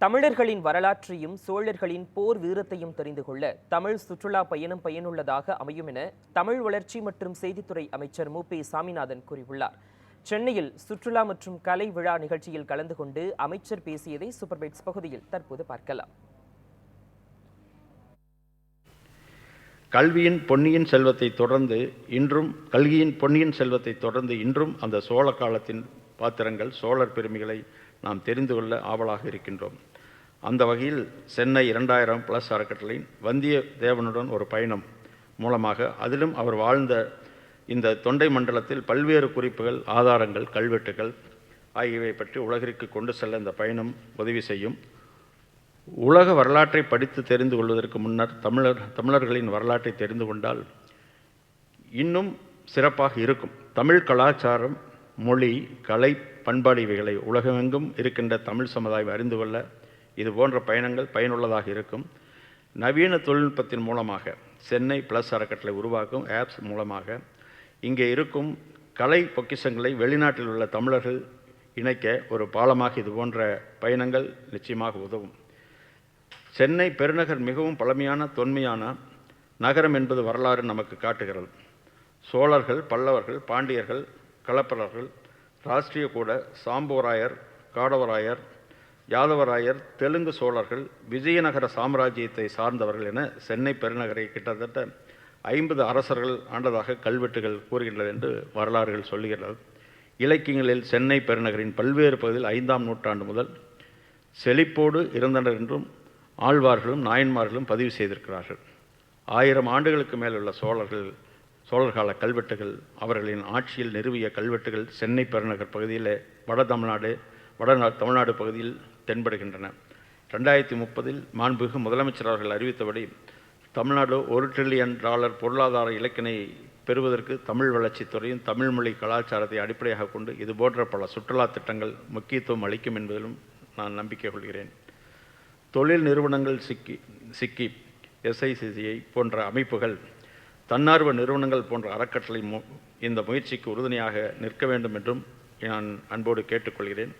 தமிழர்களின் வரலாற்றையும் சோழர்களின் போர் வீரத்தையும் தெரிந்து கொள்ள தமிழ் சுற்றுலா பயணம் பயனுள்ளதாக அமையும் என தமிழ் வளர்ச்சி மற்றும் செய்தித்துறை அமைச்சர் மு. பி. சாமிநாதன் கூறியுள்ளார். சென்னையில் சுற்றுலா மற்றும் கலை விழா நிகழ்ச்சியில் கலந்து கொண்டு அமைச்சர் பேசியதை சூப்பர்பைட்ஸ் பகுதியில் தற்போது பார்க்கலாம். கல்வியின் பொன்னியின் செல்வத்தை தொடர்ந்து இன்றும் கல்வியின் பொன்னியின் செல்வத்தை தொடர்ந்து இன்றும் அந்த சோழ காலத்தின் பாத்திரங்கள் சோழர் பெருமைகளை நாம் தெரிந்து கொள்ள ஆவலாக இருக்கின்றோம். அந்த வகையில் சென்னை இரண்டாயிரம் பிளஸ் அறக்கட்டளையின் வந்திய தேவனுடன் ஒரு பயணம் மூலமாக அதிலும் அவர் வாழ்ந்த இந்த தொண்டை மண்டலத்தில் பல்வேறு குறிப்புகள் ஆதாரங்கள் கல்வெட்டுகள் ஆகியவை பற்றி உலகிற்கு கொண்டு செல்ல இந்த பயணம் உதவி செய்யும். உலக வரலாற்றை படித்து தெரிந்து கொள்வதற்கு முன்னர் தமிழர் தமிழர்களின் வரலாற்றை தெரிந்து கொண்டால் இன்னும் சிறப்பாக இருக்கும். தமிழ் கலாச்சாரம் மொழி கலை பண்பாடு இவைகளை உலகமெங்கும் இருக்கின்ற தமிழ் சமுதாயம் அறிந்து கொள்ள இது போன்ற பயணங்கள் பயனுள்ளதாக இருக்கும். நவீன தொழில்நுட்பத்தின் மூலமாக சென்னை ப்ளஸ் அறக்கட்டளை உருவாக்கும் ஆப்ஸ் மூலமாக இங்கே இருக்கும் கலை பொக்கிஷங்களை வெளிநாட்டில் உள்ள தமிழர்கள் இணைக்க ஒரு பாலமாக இது போன்ற பயணங்கள் நிச்சயமாக உதவும். சென்னை பெருநகர் மிகவும் பழமையான தொன்மையான நகரம் என்பது வரலாறு நமக்கு காட்டுகிறது. சோழர்கள் பல்லவர்கள் பாண்டியர்கள் களப்பரர்கள் ராஷ்டிரிய கூட சாம்போராயர் காடவராயர் யாதவராயர் தெலுங்கு சோழர்கள் விஜயநகர சாம்ராஜ்யத்தை சார்ந்தவர்கள் என சென்னை பெருநகரை கிட்டத்தட்ட ஐம்பது அரசர்கள் ஆண்டதாக கல்வெட்டுகள் கூறுகின்றது என்று வரலாறுகள் சொல்லுகிறது இலக்கியங்களில் சென்னை பெருநகரின் பல்வேறு பகுதியில் ஐந்தாம் நூற்றாண்டு முதல் செழிப்போடு இருந்தனர் என்றும் ஆழ்வார்களும் நாயன்மார்களும் பதிவு செய்திருக்கிறார்கள். ஆயிரம் ஆண்டுகளுக்கு மேலுள்ள சோழர்கள் சோழர்கால கல்வெட்டுகள் அவர்களின் ஆட்சியில் நிறுவிய கல்வெட்டுகள் சென்னை பெருநகர் பகுதியில் வட தமிழ்நாடு வட தமிழ்நாடு பகுதியில் தென்படுகின்றன. ரெண்டாயிரத்தி முப்பதில் மாண்புமிகு முதலமைச்சர் அவர்கள் அறிவித்தபடி தமிழ்நாடு ஒரு ட்ரில்லியன் டாலர் பொருளாதார இலக்கினை பெறுவதற்கு தமிழ் வளர்ச்சித்துறையும் தமிழ்மொழி தமிழ் மொழி கலாச்சாரத்தை அடிப்படையாக கொண்டு இது போன்ற பல சுற்றுலா திட்டங்கள் முக்கியத்துவம் அளிக்கும் என்பதிலும் நான் நம்பிக்கை கொள்கிறேன். தொழில் நிறுவனங்கள் சிக்கி சிக்கி எஸ்ஐசிசிஐ போன்ற அமைப்புகள் தன்னார்வ நிறுவனங்கள் போன்ற அறக்கட்டளை மு இந்த முயற்சிக்கு உறுதுணையாக நிற்க வேண்டும் என்றும் நான் அன்போடு கேட்டுக்கொள்கிறேன்.